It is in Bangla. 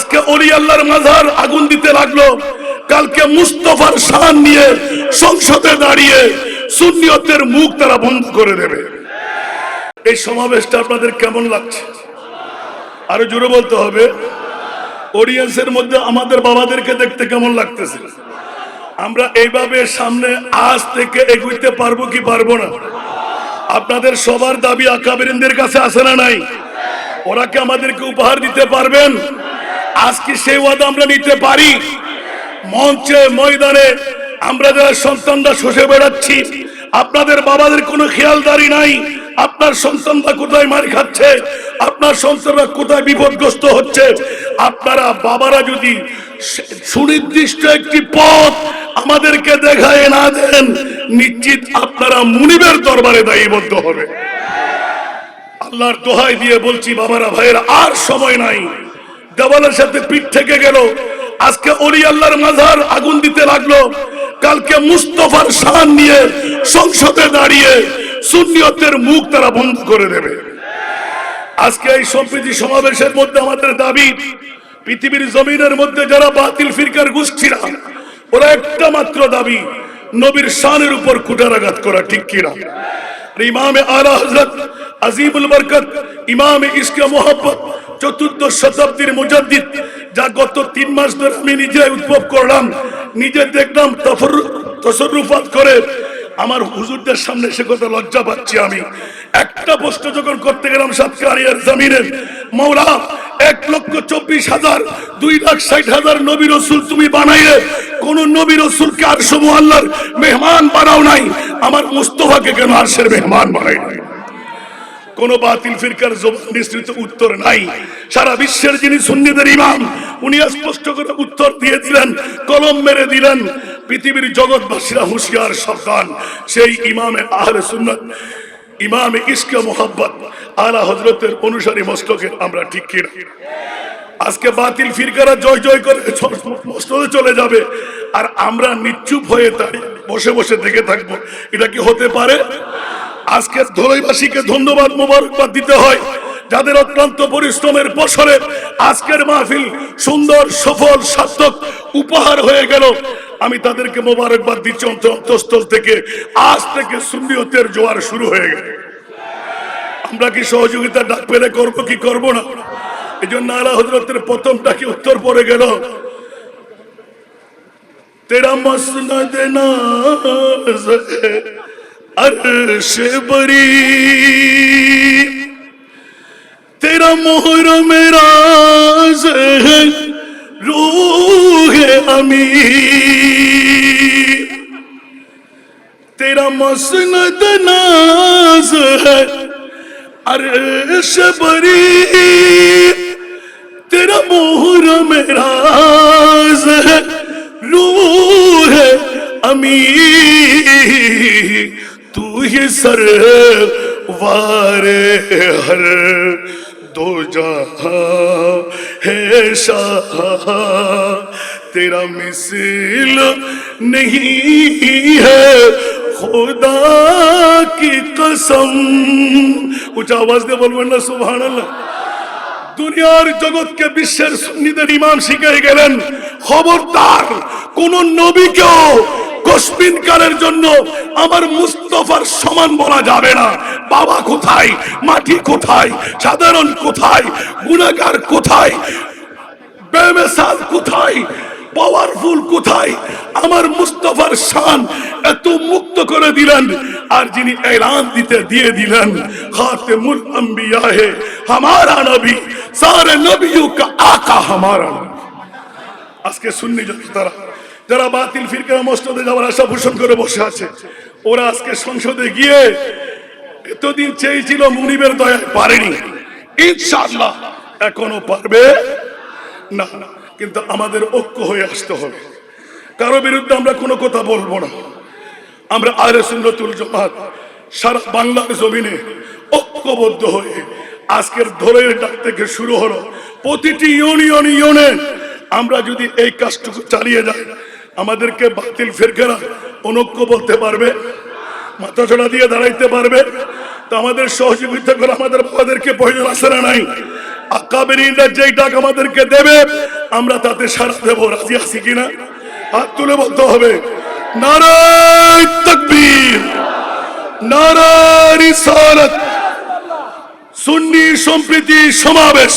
আজকে অলি আল্লাহর মাজার আগুন দিতে লাগল। কালকে মুস্তফার শান নিয়ে সংসদে দাঁড়িয়ে সুন্নিয়তের মুখ তারা বন্ধ করে দেবে। এই সমাবেশটা আপনাদের কেমন লাগছে? আরও জোরে বলতে হবে। অডিয়েন্সের মধ্যে আমাদের বাবাদেরকে দেখতে কেমন লাগতেছে? আমরা এইভাবে সামনে আজ থেকে এগুইতে পারব কি পারব না? আপনাদের সবার দাবি আকাবেরিনদের কাছে আসে না নাই? ওরা কি আমাদেরকে উপহার দিতে পারবেন? আজ কি সেই ওয়াদা আমরা নিতে পারি। মঞ্চে, ময়দানে আমরা যারা সন্তানরা শোষে বেড়াচ্ছি, আপনাদের বাবাদের কোনো খেয়ালদারি নাই। আপনার সন্তানরা কোথায় মার খাচ্ছে? আপনার সন্তানরা কোথায় বিপদগ্রস্ত হচ্ছে? আপনারা বাবারা যদি সুনির্দিষ্ট একটি পথ আমাদেরকে দেখায় না দেন, নিশ্চিত আপনারা মুনিবের দরবারে দায়ীবদ্ধ হবে। আল্লাহর দোহাই দিয়ে বলছি, বাবারা, ভাইয়েরা, আর সময় নাই। দেওয়ালের সাথে পিঠ থেকে গেল। আজকে অলি আল্লাহর মাজার আগুন দিতে লাগল। কালকে মুস্তফার শান নিয়ে সংসদে দাঁড়িয়ে সুন্নিয়তের মুখ তারা বন্ধ করে দেবে। আজকে এই সম্প্রীতি সমাবেশের মধ্যে আমাদের দাবি, পৃথিবীর জমিনের মধ্যে যারা বাতিল ফিরকার গোষ্ঠীরা, ওরা একটা মাত্র দাবি, নবীর শানের উপর কুটারাঘাত করা, ঠিক কিনা ইমামে আলা হজরত আজিমুল বরকত, ইমামে ইসকে মোহাম্মত চতুর্দশ শতাব্দীর মুজাদ্দিদ, যা গত তিন মাস ধরে আমি নিজে উদ্ভব করলাম। নিজে দেখলাম তসরুফাত করে আমার হুজুরদের সামনে সে কথা লজ্জা পাচ্ছি আমি। একটা প্রশ্ন যখন করতে গেলাম সাতকারিয়ার জামিনের মৌলা, এক লক্ষ চব্বিশ হাজার, দুই লাখ ষাট হাজার নবী রসুল তুমি বানাইলে, কোন নবী রসুলকে আর সমূহ আল্লাহর মেহমান বানাও নাই। আমার মুস্তফাকে কেন আরশের মেহমান বানাই নাই কোন বাতিল ফিরকার নিশ্চিত উত্তর নাই। সারা বিশ্বের যিনি সুন্নিদের ইমাম, উনি স্পষ্ট করে উত্তর দিয়ে দিলেন, কলম মেরে দিলেন। পৃথিবীর জগৎবাসীরা হুঁশিয়ার, সাবধান। সেই ইমামে আহলে সুন্নাত, ইমামে ইসকে মোহাব্বত, আলা হজরতের অনুসারী মস্তকের আমরা ঠিক কিনা? আজকে বাতিল ফিরকারা জয় জয় করে মস্তদে চলে যাবে, আর আমরা নিশ্চুপ হয়ে দাঁড়িয়ে বসে বসে দেখে থাকব। এটা কি হতে পারে? আজকের ধলৈবাসীকে ধন্যবাদ মোবারকবাদ দিতে হয়। যাদের অত্যন্ত পরিশ্রমের বছরে আজকের মাহফিল সুন্দর সফল সার্থক উপহার হয়ে গেল। আমি তাদেরকে মোবারকবাদ দিচ্ছি অন্ত- অন্তঃস্থল থেকে আজ থেকে সুন্নিয়তের জোয়ার শুরু হয়ে গেল। আমরা কি সহযোগিতা ডাক পেলে করব কি করব না? এই জন্য আলা হজরতের প্রথমটা কি উত্তর পড়ে গেল? তেরা মসনদ है, अर्श बरी तेरा मोहर मेरा है रूह अमी तेरा मसनद नाज है अर्श बरी तेरा मोहर मेरा ही सर वारे हर दो जहां है शाह तेरा मिसिल नहीं है खुदा की कसम উচ্চ আওয়াজ দিয়ে বলবেন না সুবহান দুনিয়ার জগৎকে বিশ্বের সুন্নিদের ইমাম শিখে গেলেন খবরদার কোন নবীকেও তসমিনকারের জন্য আমার মুস্তফার সমান বলা যাবে না। বাবা কোথায়? মাটি কোথায়? সাধারণ কোথায়? গুণাগার কোথায়? বেমেসাল কোথায়? পাওয়ারফুল কোথায়? আমার মুস্তফার শান এত মুক্ত করে দিলেন আর যিনি এলান দিতে দিয়ে দিলেন, খাতেমুল আম্বিয়া আহে হামারা নবী, সারে নবীও আকা হামারা আজকে শুননি যদি তারা যারা বাতিল ফিরকার মসজিদে যাওয়ার আশা পোষণ করে বসে আছে, ওরা আজকে সংসদে গিয়ে এতদিন চেয়েছিল মুনিবের দয়া পারেনি। ইনশাআল্লাহ এখনও পারবে? না, কিন্তু আমাদের ঐক্য হয়ে আসতে হবে। কারও বিরুদ্ধে আমরা কোনো কথা বলব না। আমরা আরে সুন্নতুল জামাত সারা বাংলার জমিনে ঐক্যবদ্ধ হয়ে আজকের ধরের ডাক থেকে শুরু হলো প্রতিটি ইউনিয়ন ইউনিয়ন আমরা যদি এই কাজটুকু চালিয়ে যাই আমাদেরকে বাতিল ফেরকারা অনৈক্য বলতে পারবে, মাথা ছড়া দিয়ে দাঁড়াইতে পারবে। তো আমাদের সহযোগিতা করে আমাদের বাবাদেরকে প্রয়োজন আসে না নাই আকাবেরিনরা যেই ডাক আমাদেরকে দেবে, আমরা তাতে সারা দেবো। রাজি আছি কিনা? হাত তুলে বলতে হবে। নারায় তকবীর, নারায় সুন্নি সম্প্রীতি সমাবেশ।